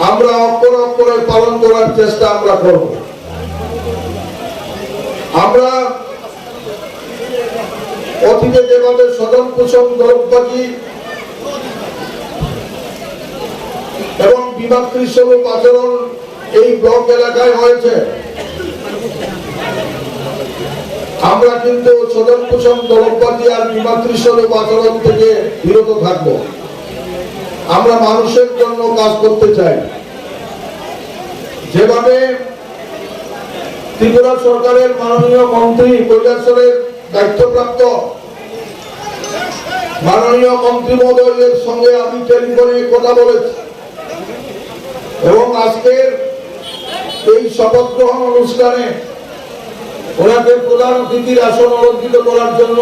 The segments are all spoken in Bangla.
আমরা অক্ষর অক্ষরে পালন করার চেষ্টা আমরা করব। আমরা অতীতে যেভাবে সদন কুসম দরবাজি এবং বিমাত্রী স্বরূপ আচরণ এই ব্লক এলাকায় হয়েছে আমরা কিন্তু সদন কুসম দরবাজি আর বিমাত্রী স্বরূপ আচরণ থেকে বিরত থাকব। আমরা মানুষের জন্য কাজ করতে চাই। যেভাবে ত্রিপুরা সরকারের মাননীয় মন্ত্রী কৈলাসরের দায়িত্বপ্রাপ্ত মাননীয় মন্ত্রী মহোদয়ের সঙ্গে আমি টেলিফোনে কথা বলেছি এবং আজকের এই শপথ গ্রহণ অনুষ্ঠানে ওনাকে প্রধান অতিথির আসন অলঙ্কিত করার জন্য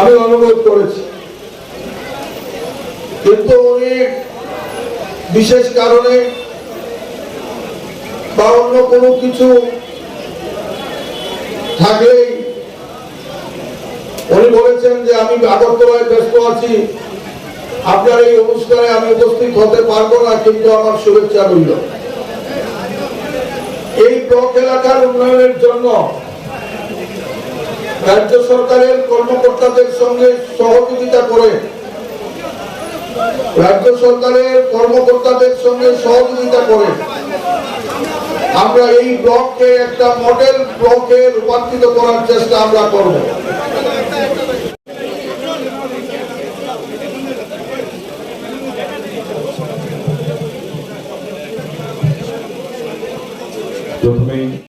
আমি অনুরোধ করেছি। কিন্তু উনি বিশেষ কারণে বা অন্য কোনো কিছু থাকলেই উনি বলেছেন যে আমি আগরতলায় ব্যস্ত আছি, আপনার এই অনুষ্ঠানে আমি উপস্থিত হতে পারব না, কিন্তু আমার শুভেচ্ছা রইল। এই ব্লক এলাকার উন্নয়নের জন্য রাজ্য সরকারের কর্মকর্তাদের সঙ্গে সহযোগিতা করে, রাজ্য সরকারের কর্মকর্তাদের সঙ্গে সহযোগিতা করে আমরা এই ব্লককে একটা মডেল ব্লকে রূপান্তরিত করার চেষ্টা আমরা করব। me